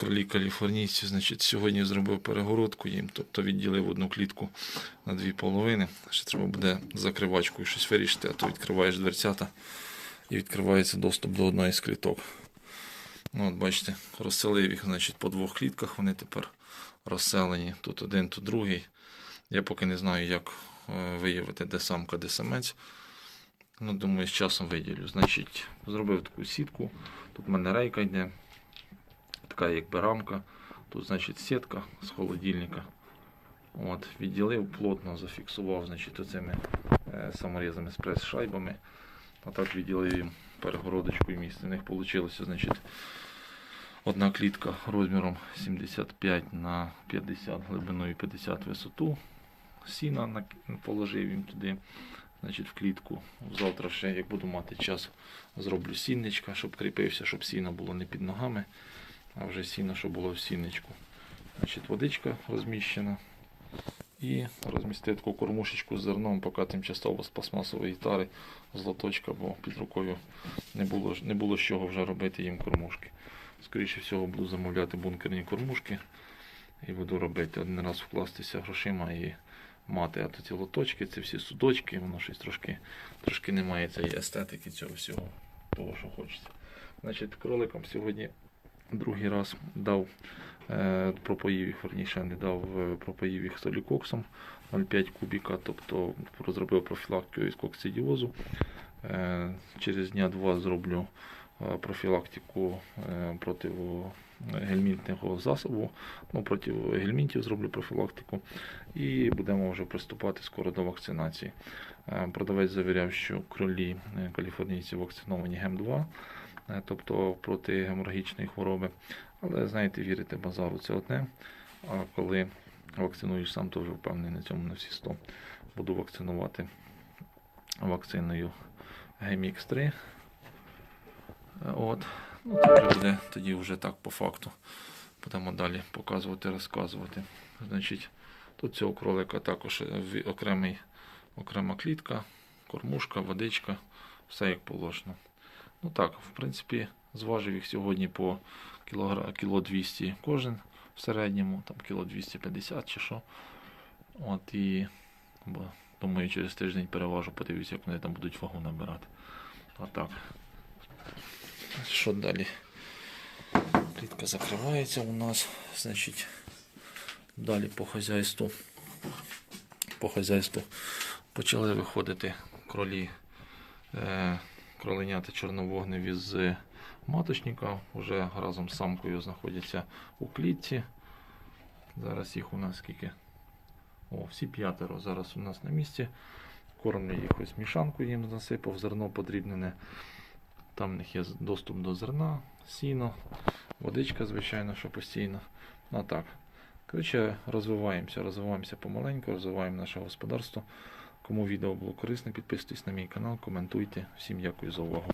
Кролі каліфорнійці, значить, сьогодні зробив перегородку їм, тобто відділив одну клітку на дві половини. Ще треба буде закривачкою щось вирішити, а то відкриваєш дверцята і відкривається доступ до одної з кліток. Ну, от бачите, розселив їх значить, по двох клітках, вони тепер розселені. Тут один, тут другий. Я поки не знаю, як е, виявити, де самка, де самець. Ну, думаю, з часом виділю. Значить, зробив таку сітку. Тут в мене рейка йде, така якби рамка. Тут, значить, сітка з холодильника. От, відділив, плотно зафіксував значить, оцими е, саморізами з прес-шайбами. А так відділив їм перегородочку і місце. У них вийшло, значить, одна клітка розміром 75 на 50 глибиною 50 висоту. Сіна положив їм туди, значить, в клітку. Завтра ще, як буду мати час, зроблю сінничка, щоб кріпився, щоб сіна було не під ногами, а вже сіно, щоб було в сінничку. Значить, водичка розміщена. І розмістити таку кормушечку з зерном, поки тимчасово з пластмасової тари з лоточка, бо під рукою не було, не було з чого вже робити їм кормушки. Скоріше всього буду замовляти бункерні кормушки і буду робити один раз вкластися грошима і мати. А то ці лоточки, це всі судочки, воно щось трошки, трошки немає цієї естетики цього всього, того, що хочеться. Значить, кроликам сьогодні другий раз дав е, пропоїв їх, верніше не дав е, пропоїв їх солікоксом 0,5 кубіка, тобто розробив профілактику із коксидіозу. Е, через дня два зроблю профілактику е, проти гельмінтного засобу. Ну, проти гельмінтів зроблю профілактику. І будемо вже приступати скоро до вакцинації. Е, Продавець завіряв, що кролі е, каліфорнійці вакциновані ГЕМ-2, е, тобто проти геморрагічної хвороби. Але знаєте, вірити базару це одне. А коли вакцинуєш сам, то вже впевнений на цьому на всі 100. Буду вакцинувати вакциною GMX3. Е, От. Ну, це вже буде тоді вже так по факту. Будемо далі показувати, розказувати. Значить, тут цього кролика також окремий, окрема клітка, кормушка, водичка, все як положено. Ну так, в принципі, зважив їх сьогодні по кілогра... кіло 200 кожен в середньому, там кіло 250 чи що. От і думаю, через тиждень переважу, подивлюся, як вони там будуть вагу набирати. А так. Що далі? Клітка закривається у нас. Значить, далі по хазяйству. По хазяйству почали виходити кролі, е, кроленята чорновогневі з маточника. Вже разом з самкою знаходяться у клітці. Зараз їх у нас скільки? О, всі п'ятеро зараз у нас на місці. Кормлю їх ось мішанку їм засипав, зерно подрібнене. Там в них є доступ до зерна, сіно, водичка, звичайно, що постійно. Ну так. Коротше, розвиваємося, розвиваємося помаленьку, розвиваємо наше господарство. Кому відео було корисне, підписуйтесь на мій канал, коментуйте. Всім дякую за увагу.